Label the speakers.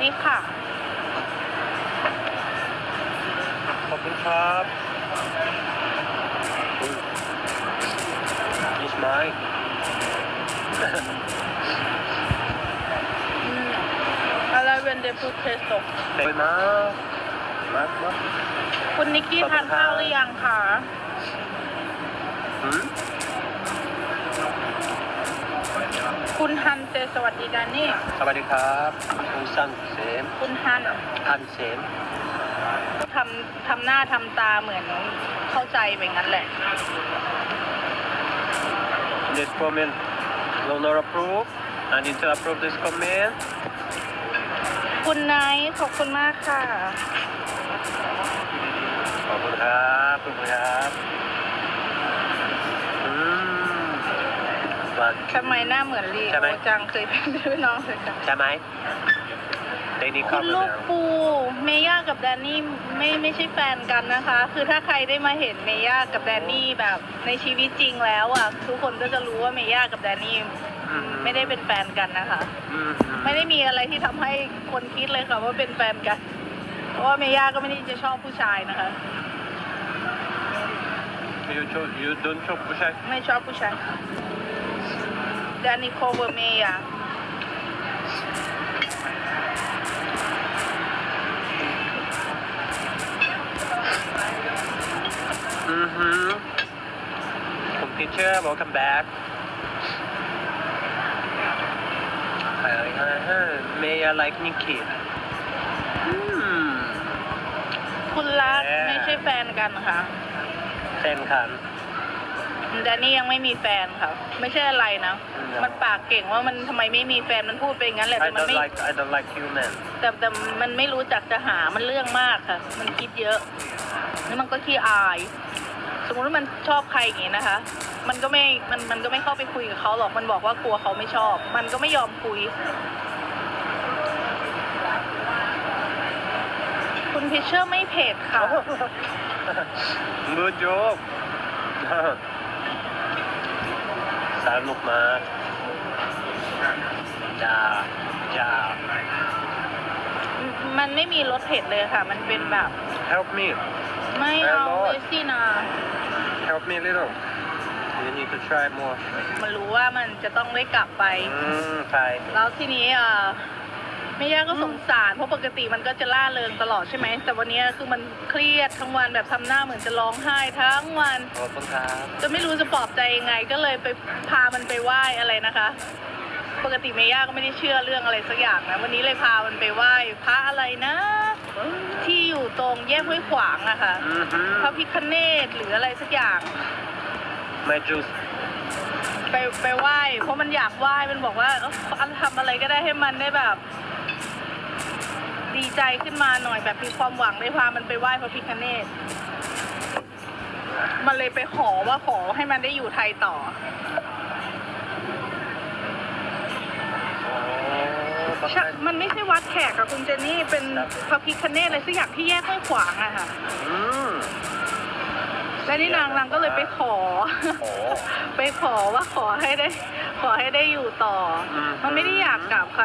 Speaker 1: ดีค่ะ
Speaker 2: ขอบคุณครับยิสไม
Speaker 1: อืมอะไรเวนเดฟูเพสโต
Speaker 2: เต็มนะมามา
Speaker 1: คุณนิกกี้
Speaker 2: ขอบคุณ
Speaker 1: ทานข้าว
Speaker 2: ครับ
Speaker 1: หรือยังคะ
Speaker 2: หืม
Speaker 1: คุณฮันเจ สวัสดีดานี่
Speaker 2: สวัสดีครับคุณสันเสม
Speaker 1: คุณฮัน
Speaker 2: ทันเสม
Speaker 1: ทำทำหน้าทำตาเหมือนเข้าใจไปงั้นแหละ
Speaker 2: This comment will not approve I need to approve this comment
Speaker 1: คุณไนท์ขอบคุณมากค่ะ
Speaker 2: ขอบคุณครับขอบคุณครับอืมห วาน
Speaker 1: ทำไมหน้าเหมือนลี
Speaker 2: ใช่ไหม
Speaker 1: โอจังเคยเป็นพี่น้องเลยค่ะ
Speaker 2: ใช่ไหมในนี้
Speaker 1: คุ
Speaker 2: เข้า
Speaker 1: ณ
Speaker 2: มา
Speaker 1: ลูก
Speaker 2: แล้ว
Speaker 1: ปูเมย่ากับแดนนี่ไม่ไม่ใช่แฟนกันนะคะ คือถ้าใครได้มาเห็นเมย่ากับแดนนี่แบบในชีวิตจริงแล้วอะทุกคนก็จะรู้ว่าเมย่ากับแดนนี่
Speaker 2: อืม
Speaker 1: ไม่ได้เป็นแฟนกันนะคะ
Speaker 2: อืม
Speaker 1: ไม่ได้มีอะไรที่ทำให้คนคิดเลยค่ะว่าเป็นแฟนกัน เพราะว่าเมย่าก็ไม่ได้จะชอบผู้ชายนะคะ
Speaker 2: ยูชอบยูดนชอบผู้ชาย
Speaker 1: ไม่ชอบผู้ชาย แดนนี่โคเวอร์เมย่า
Speaker 2: อือฮึผมพีเชอร์ welcome back เฮ้ยเฮ้ยเฮ้ย May I like Nikki อืม
Speaker 1: คุณรัก
Speaker 2: แหม
Speaker 1: ไม่ใช่แฟนกันค่ะ
Speaker 2: แฟนคัน
Speaker 1: แดนนี่ยังไม่มีแฟนค่ะ ไม่ใช่อะไรนะ
Speaker 2: อืม
Speaker 1: มันปากเก่งว่ามันทำไมไม่มีแฟนมันพูดไปอย่างนั้นแหละ
Speaker 2: I
Speaker 1: แต่มัน
Speaker 2: don't
Speaker 1: ไม่
Speaker 2: like I don't like human
Speaker 1: แต่แต่มันไม่รู้จักจะหา มันเรื่องมากค่ะ มันคิดเยอะ แล้วมันก็ขี้อาย สมมติว่ามันชอบใครอย่างงี้นะคะ มันก็ไม่ มัน มันก็ไม่เข้าไปคุยกับเขาหรอก มันบอกว่ากลัวเขาไม่ชอบ มันก็ไม่ยอมคุย คุณพิชเชอร์ไม่เผ็ดค่ะ
Speaker 2: Good job สนุกมากจ้าจ้า
Speaker 1: มันไม่มีรสเผ็ดเลยค่ะ มันเป็นแบบ
Speaker 2: help me
Speaker 1: ไม่เอา
Speaker 2: Hello
Speaker 1: เลยสินะ
Speaker 2: help me little you need to try more
Speaker 1: มันรู้ว่ามันจะต้องได้กลับไป
Speaker 2: อืมใช่
Speaker 1: แล้วทีนี้เอ่อ แม่ย่าก็สงสารเพราะปกติมันก็จะล่าเริงตลอดใช่ไหมแต่วันนี้คือมันเครียดทั้งวันแบบทำหน้าเหมือนจะร้องไห้ทั้งวัน
Speaker 2: ขอบคุณครับ
Speaker 1: จะไม่รู้จะปลอบใจยังไง ก็เลยไปพามันไปไหว้อะไรนะคะ ปกติแม่ย่าก็ไม่ได้เชื่อเรื่องอะไรสักอย่างนะวันนี้เลยพามันไปไหว้พระอะไรนะ ที่อยู่ตรงแยกห้วยขวางอะค่ะ
Speaker 2: อือฮึ
Speaker 1: พระพิคเนตหรืออะไรสักอย่าง
Speaker 2: ไม่จุส
Speaker 1: ไปไปไหว้เพราะมันอยากไหว้มันบอกว่าเอ้อทำอะไรก็ได้ให้มันได้แบบดี ใจขึ้นมาหน่อยแบบมีความหวังได้พามันไปไหว้พระพิฆเนศมันเลยไปขอว่าขอให้มันได้อยู่ไทยต่อ
Speaker 2: อ๋อประ
Speaker 1: ใช่
Speaker 2: มาณ
Speaker 1: มันไม่ใช่วัดแขกอะคุณเจนนี่เป็นพระพิฆเนศอะไรสักอย่างที่แยกห้วยขวางอะค่ะ
Speaker 2: อืม
Speaker 1: และนี่นางนางก็เลยไปขอ
Speaker 2: โอ้
Speaker 1: ไปขอว่าขอให้ได้ ขอให้ได้อยู่ต่ออ
Speaker 2: ม
Speaker 1: มันไม่ได้อยากกลับค่ะ